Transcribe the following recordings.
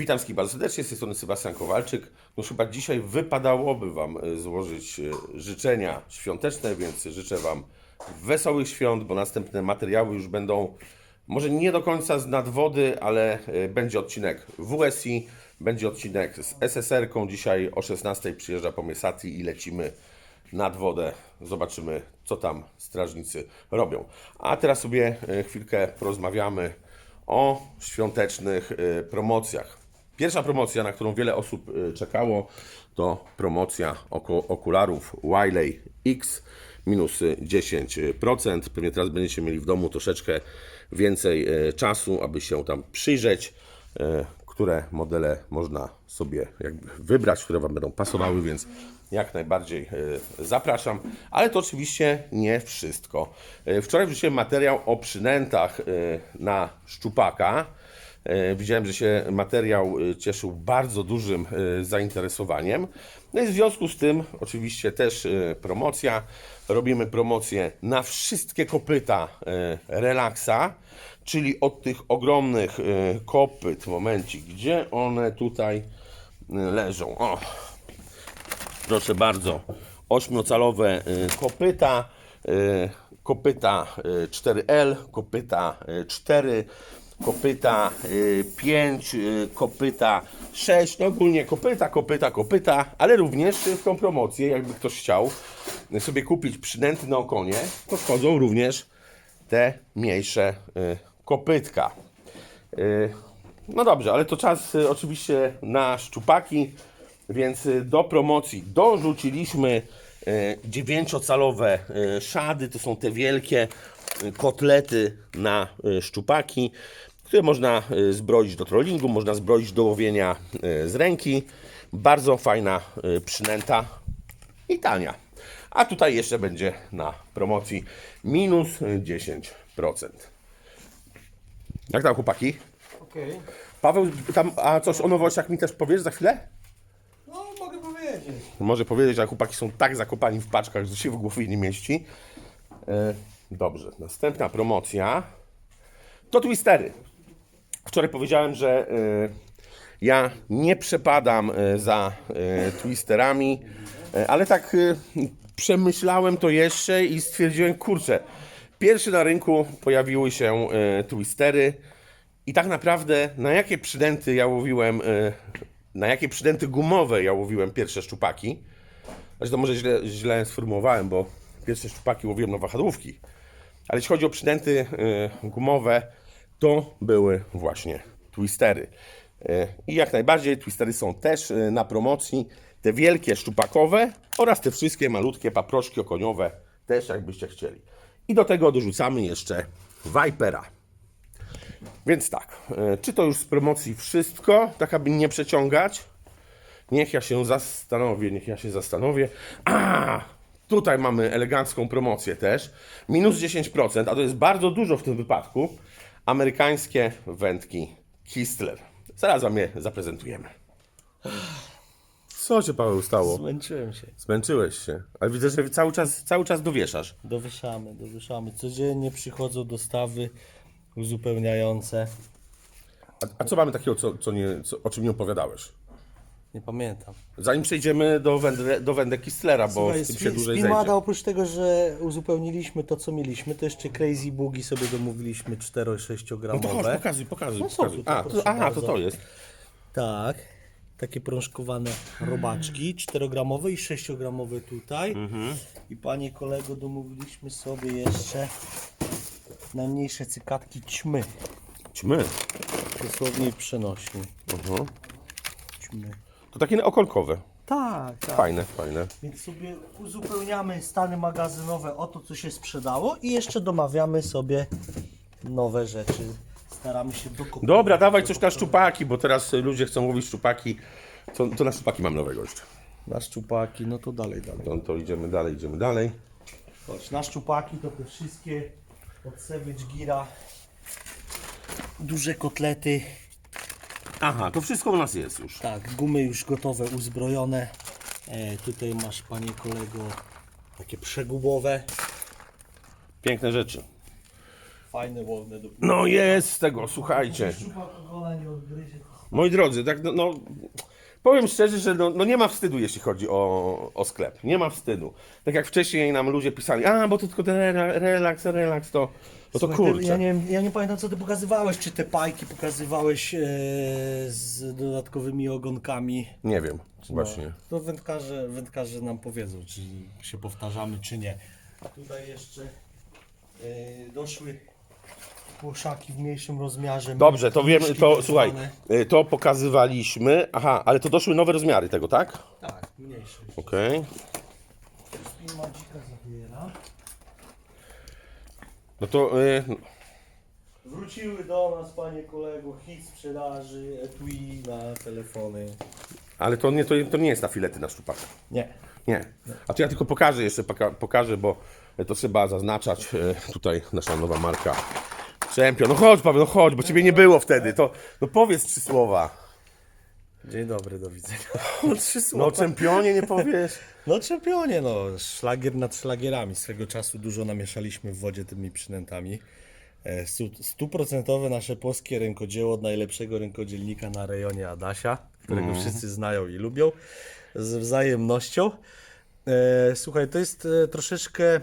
Witam wszystkich bardzo serdecznie, z tej strony Sebastian Kowalczyk. No chyba dzisiaj wypadałoby Wam e, złożyć e, życzenia świąteczne, więc życzę Wam wesołych świąt, bo następne materiały już będą może nie do końca z nadwody, ale e, będzie odcinek WSI, będzie odcinek z SSR-ką. Dzisiaj o 16 przyjeżdża po Sati i lecimy nad wodę. Zobaczymy, co tam strażnicy robią. A teraz sobie chwilkę porozmawiamy o świątecznych promocjach. Pierwsza promocja, na którą wiele osób e, czekało, to promocja okularów Wiley X minus 10%. Pewnie teraz będziecie mieli w domu troszeczkę więcej e, czasu, aby się tam przyjrzeć, które modele można sobie wybrać, które Wam będą pasowały, więc jak najbardziej zapraszam. Ale to oczywiście nie wszystko. Wczoraj wrzuciłem materiał o przynętach na szczupaka. E, Widziałem, że się materiał e, cieszył bardzo dużym e, zainteresowaniem. No i w związku z tym, oczywiście też promocja. Robimy promocję na wszystkie kopyta relaksa, czyli od tych ogromnych kopyt, momencik, gdzie one tutaj leżą. O, proszę bardzo, ośmiocalowe kopyta, kopyta y, 4L, kopyta y, 4, kopyta y, 5, y, kopyta 6, no ogólnie kopyta, kopyta, kopyta, ale również w tą promocję, jakby ktoś chciał sobie kupić przynęty na okonie, to wchodzą również te mniejsze y, kopytka. Y, No dobrze, ale to czas y, oczywiście na szczupaki, więc y, do promocji dorzuciliśmy y, dziewięciocalowe y, szady, to są te wielkie y, kotlety na y, szczupaki, które można y, zbroić do trollingu, można zbroić do łowienia y, z ręki. Bardzo fajna y, przynęta i tania. A tutaj jeszcze będzie na promocji minus 10%. Jak tam chłopaki? Okej. Paweł, tam, a coś o nowościach mi też powiesz za chwilę? No, mogę powiedzieć. Może powiedzieć, że chłopaki są tak zakopani w paczkach, że się w głowie nie mieści. E, dobrze, następna promocja to twistery. Wczoraj powiedziałem, że e, ja nie przepadam e, za e, twisterami, ale tak przemyślałem to jeszcze i stwierdziłem, kurczę, pierwszy na rynku pojawiły się twistery i tak naprawdę na jakie przydęty ja łowiłem, na jakie przydęty gumowe ja łowiłem pierwsze szczupaki. Znaczy to może źle, źle sformułowałem, bo pierwsze szczupaki łowiłem na wahadłówki. Ale jeśli chodzi o przynęty y, gumowe, to były właśnie twistery. Y, I jak najbardziej twistery są też y, na promocji. Te wielkie szczupakowe oraz te wszystkie malutkie paproszki okoniowe też jakbyście chcieli. I do tego dorzucamy jeszcze Vipera. Więc tak, y, czy to już z promocji wszystko, tak aby nie przeciągać? Niech ja się zastanowię, niech ja się zastanowię. A, tutaj mamy elegancką promocję też. Minus 10%, a to jest bardzo dużo w tym wypadku. Amerykańskie wędki Kistler. Zaraz wam je zaprezentujemy. Co się Paweł stało? Zmęczyłem się. Zmęczyłeś się, ale widzę, że cały czas, cały czas dowieszasz. Dowyszamy, dowyszamy. Codziennie przychodzą dostawy uzupełniające. A, a co mamy takiego, co, co nie, co, o czym nie opowiadałeś? Nie pamiętam. Zanim przejdziemy do, wędre, do Kistlera, bo Słuchaj, z tym się dłużej zejdzie. oprócz tego, że uzupełniliśmy to, co mieliśmy, to jeszcze Crazy Boogi sobie domówiliśmy 4-6 No gramowe. to chodź, pokazuj, pokazuj. No są pokazuj. tutaj, A, to, proszę aha, to bardzo. to jest. Tak. Takie prążkowane robaczki, 4-gramowe i 6-gramowe tutaj. Mhm. I panie kolego, domówiliśmy sobie jeszcze najmniejsze cykatki ćmy. Ćmy. Dosłownie i przenośni. Mhm. Ćmy. To takie okolkowe. Tak, tak. Fajne, fajne. Więc sobie uzupełniamy stany magazynowe o to, co się sprzedało i jeszcze domawiamy sobie nowe rzeczy. Staramy się dokopać. Dobra, dawaj coś na szczupaki, bo teraz ludzie chcą łowić szczupaki. To, to na szczupaki mam nowego jeszcze. Na szczupaki, no to dalej, dalej. To, to idziemy dalej, idziemy dalej. Chodź, na szczupaki to te wszystkie od Savage Gira. Duże kotlety. Aha, to wszystko u nas jest już. Tak, gumy już gotowe, uzbrojone. E, tutaj masz, panie kolego, takie przegubowe. Piękne rzeczy. Fajne, łowne do No jest z tego, słuchajcie. Nie odgryzie, Moi drodzy, tak no, no powiem szczerze, że no, no nie ma wstydu, jeśli chodzi o, o sklep. Nie ma wstydu. Tak jak wcześniej nam ludzie pisali, a bo to tylko ten rela- relaks, relaks, to, no to Słuchaj, kurczę. Ja nie, ja nie pamiętam co ty pokazywałeś, czy te pajki pokazywałeś e, z dodatkowymi ogonkami. Nie wiem, właśnie. To wędkarze, wędkarze nam powiedzą, czy się powtarzamy, czy nie. Tutaj jeszcze e, doszły płoszaki w mniejszym rozmiarze. Dobrze, to wiemy, to tak słuchaj, y, to pokazywaliśmy. Aha, ale to doszły nowe rozmiary tego, tak? Tak, mniejsze. Okej. I madzika zabiera. No to y, Wróciły do nas, panie kolego, hit sprzedaży, etui na telefony. ale to nie, to, to nie jest na filety na szczupaka. Nie. Nie. A to ja tylko pokażę jeszcze, poka- pokażę, bo to trzeba zaznaczać. e, Tutaj nasza nowa marka. Czempion. No chodź Paweł, no chodź, bo ciebie nie było wtedy. To no powiedz trzy słowa. Dzień dobry, do widzenia. Trzy No słowa. o czempionie nie powiesz. No czempionie, no. Szlagier nad szlagierami. Swego czasu dużo namieszaliśmy w wodzie tymi przynętami. E, stu- Stuprocentowe nasze polskie rękodzieło od najlepszego rękodzielnika na rejonie Adasia, którego wszyscy znają i lubią, z wzajemnością. E, słuchaj, to jest e, troszeczkę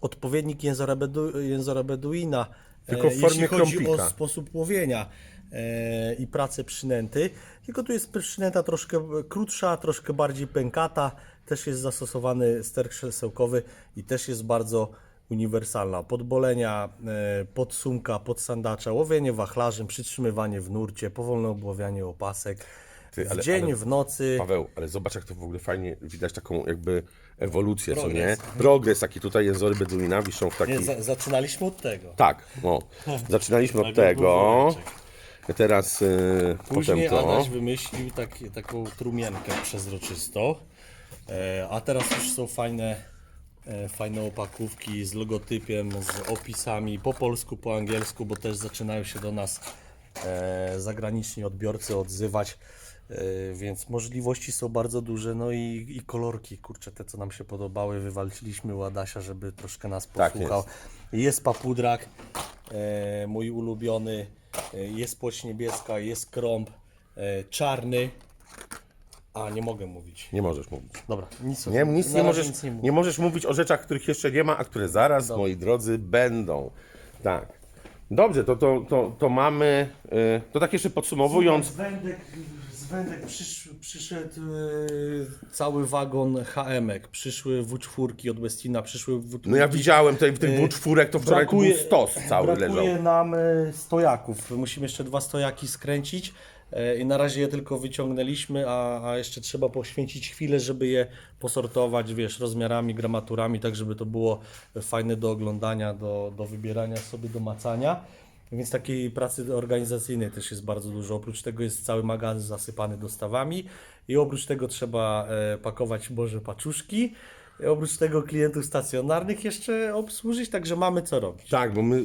odpowiednik jęzora, bedu, jęzora beduina, Tylko w formie jeśli chodzi krąpika. o sposób łowienia e, i pracę przynęty. Tylko tu jest przynęta troszkę krótsza, troszkę bardziej pękata. Też jest zastosowany ster krzesełkowy i też jest bardzo uniwersalna. Podbolenia, e, podsumka, podsandacza, łowienie wachlarzem, przytrzymywanie w nurcie, powolne obławianie opasek. Ty, ale- w dzień, ale- w nocy. Paweł, ale zobacz jak to w ogóle fajnie widać taką jakby ewolucję, co Progres. nie? Progres, jaki tutaj jęzory beduina wiszą w Nie, taki... za, zaczynaliśmy od tego. Tak, no. Zaczynaliśmy od tego. Teraz y, Później potem to. Adaś wymyślił taki, taką trumienkę przezroczystą, e, a teraz już są fajne, e, fajne opakówki z logotypem, z opisami po polsku, po angielsku, bo też zaczynają się do nas e, zagraniczni odbiorcy odzywać, więc możliwości są bardzo duże, no i, i kolorki, kurczę, te co nam się podobały, wywalczyliśmy u Adasia, żeby troszkę nas Tak posłuchał. jest papudrak, e, mój ulubiony, e, jest płoć niebieska, jest krąb, e, czarny. A, nie mogę mówić. Nie możesz mówić. Dobra, nic, o Nie, nic nie możesz, nic nie mówię. nie możesz mówić o rzeczach, których jeszcze nie ma, a które zaraz, moi drodzy, będą. Tak. Dobrze, to, to, to, to mamy. y, To tak jeszcze podsumowując. Wędek, wędek przysz, przyszedł e, cały wagon HM-ek, przyszły W4 od Westina, przyszły W4. No ja widziałem tutaj w tych dwóch czwórek, to wczoraj tu był stos cały brakuje leżał. nam e, stojaków. Musimy jeszcze dwa stojaki skręcić e, i na razie je tylko wyciągnęliśmy, a, a jeszcze trzeba poświęcić chwilę, żeby je posortować, wiesz, rozmiarami, gramaturami, tak żeby to było fajne do oglądania, do, do wybierania sobie, do macania. Więc takiej pracy organizacyjnej też jest bardzo dużo. Oprócz tego jest cały magazyn zasypany dostawami i oprócz tego trzeba e, pakować Boże paczuszki. I oprócz tego klientów stacjonarnych jeszcze obsłużyć, także mamy co robić. Tak, bo my y,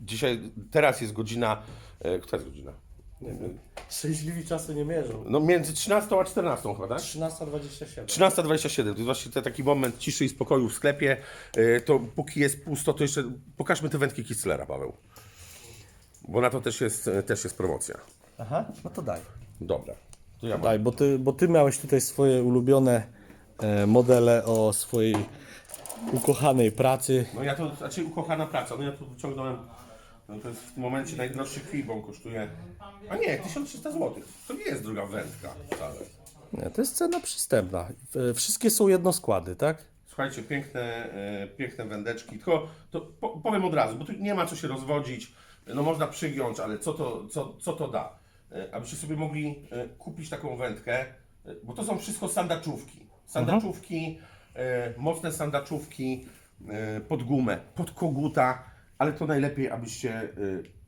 dzisiaj, teraz jest godzina. y, Która jest godzina? Szczęśliwi czasu nie mierzą. No między 13 a 14 chyba, tak? 13.27. 13.27, to jest właśnie taki moment ciszy i spokoju w sklepie. To póki jest pusto, to jeszcze pokażmy te wędki Kislera, Paweł. Bo na to też jest, też jest promocja. Aha, no to daj. Dobra. To ja mam. Daj, bo ty, bo ty miałeś tutaj swoje ulubione e, modele o swojej ukochanej pracy. No ja to, znaczy ukochana praca, no ja tu wyciągnąłem, no to jest w tym momencie najdroższy kij, bo on kosztuje, a nie, 1300 zł. To nie jest druga wędka wcale. Nie, to jest cena przystępna. E, Wszystkie są jednoskłady, tak? Słuchajcie, piękne, e, piękne wędeczki, tylko to po, powiem od razu, bo tu nie ma co się rozwodzić, no można przygiąć, ale co to, co, co to da? E, Abyście sobie mogli e, kupić taką wędkę, e, bo to są wszystko sandaczówki. Sandaczówki, e, mocne sandaczówki pod gumę, pod koguta, ale to najlepiej, abyście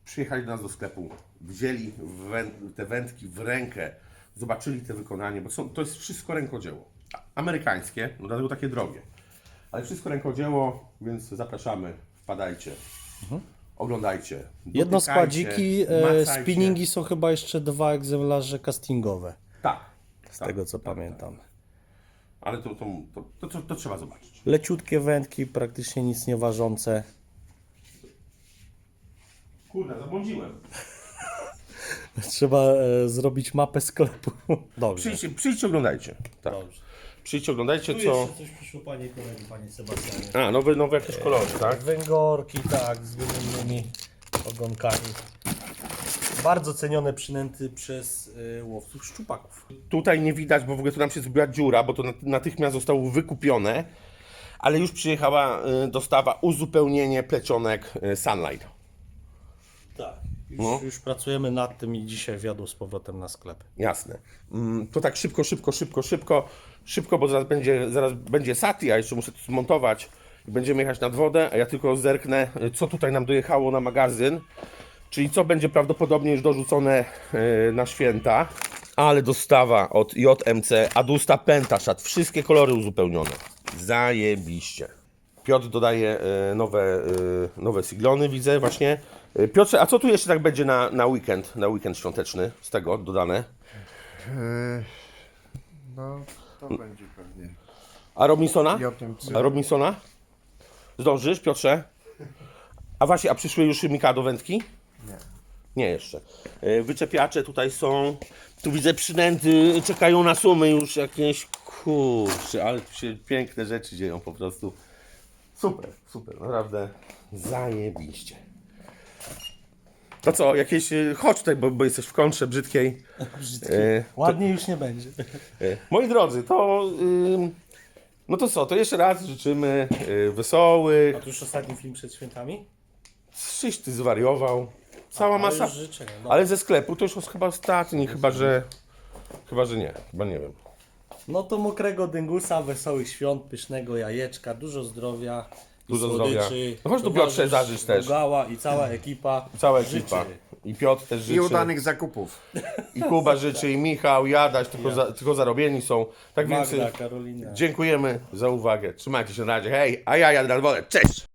przyjechali do nas do sklepu, wzięli te wędki w rękę, zobaczyli te wykonanie, bo są, to jest wszystko rękodzieło. Amerykańskie, no dlatego takie drogie. Ale wszystko rękodzieło, więc zapraszamy, wpadajcie, oglądajcie. Jedno składziki, e, macajcie. spinningi są chyba jeszcze dwa egzemplarze castingowe. Tak. Z tego co pamiętam. Ale to, to, to, to, to, to trzeba zobaczyć. Leciutkie wędki, praktycznie nic nie ważące. Kurde, zabłądziłem. Trzeba e, zrobić mapę sklepu. Dobrze. Przyjdźcie, przyjdźcie oglądajcie. Tak. Dobrze. Przyjdźcie oglądajcie Tu co... jeszcze coś przyszło panie kolegi, panie Sebastianie. A, nowe, nowe jakieś kolory, tak? Węgorki, tak, z wymiennymi ogonkami. Bardzo cenione przynęty przez y, łowców szczupaków. Tutaj nie widać, bo w ogóle tu nam się zrobiła dziura, bo to nat- natychmiast zostało wykupione, ale już przyjechała y, dostawa, uzupełnienie plecionek y, Sunlight. Tak. Już, No. już pracujemy nad tym i dzisiaj wjadło z powrotem na sklep. Jasne. Mm, To tak szybko, szybko, szybko, szybko, szybko, bo zaraz będzie, zaraz będzie sati, a jeszcze muszę to zmontować i będziemy jechać nad wodę, a ja tylko zerknę, co tutaj nam dojechało na magazyn, czyli co będzie prawdopodobnie już dorzucone y, na święta. Ale dostawa od JMC Adusta Pentashot, wszystkie kolory uzupełnione. Zajebiście. Piotr dodaje y, nowe, y, nowe siglony, widzę właśnie. Piotrze, a co tu jeszcze tak będzie na, na weekend, na weekend świąteczny z tego dodane? No, to będzie pewnie. A Robinsona? A Robinsona? Zdążysz, Piotrze? A właśnie, a przyszły już Mikado wędki? Nie. Nie jeszcze. E, Wyczepiacze tutaj są. Tu widzę przynęty, czekają na sumy już jakieś. Kurczę, ale tu się piękne rzeczy dzieją po prostu. Super, super, naprawdę zajebiście. To co, jakieś. e, Chodź tutaj, bo, bo jesteś w kontrze brzydkiej. E, Ładnie już nie będzie. E, Moi drodzy, to. ym, no to co, to jeszcze raz życzymy y, wesołych. A to już ostatni film przed świętami? Czyś ty zwariował. Cała masa. Ale już życzenia, no. Ale ze sklepu to już jest chyba ostatni, chyba że. Chyba, że nie, chyba nie wiem. No to mokrego dyngusa, wesołych świąt, pysznego jajeczka, dużo zdrowia. I Dużo słodyczy. zdrowia. No chodź tu, Towarzysz Piotrze, zażyć też. Gała i cała ekipa. Cała życzy. ekipa. I Piotr też I życzy. udanych zakupów. I Kuba życzy, i Michał, i Adaś, tylko, za, tylko zarobieni są. Tak więc Magda, y, Karolina. dziękujemy za uwagę. Trzymajcie się na razie. Hej, a ja jadę na wodę. Cześć!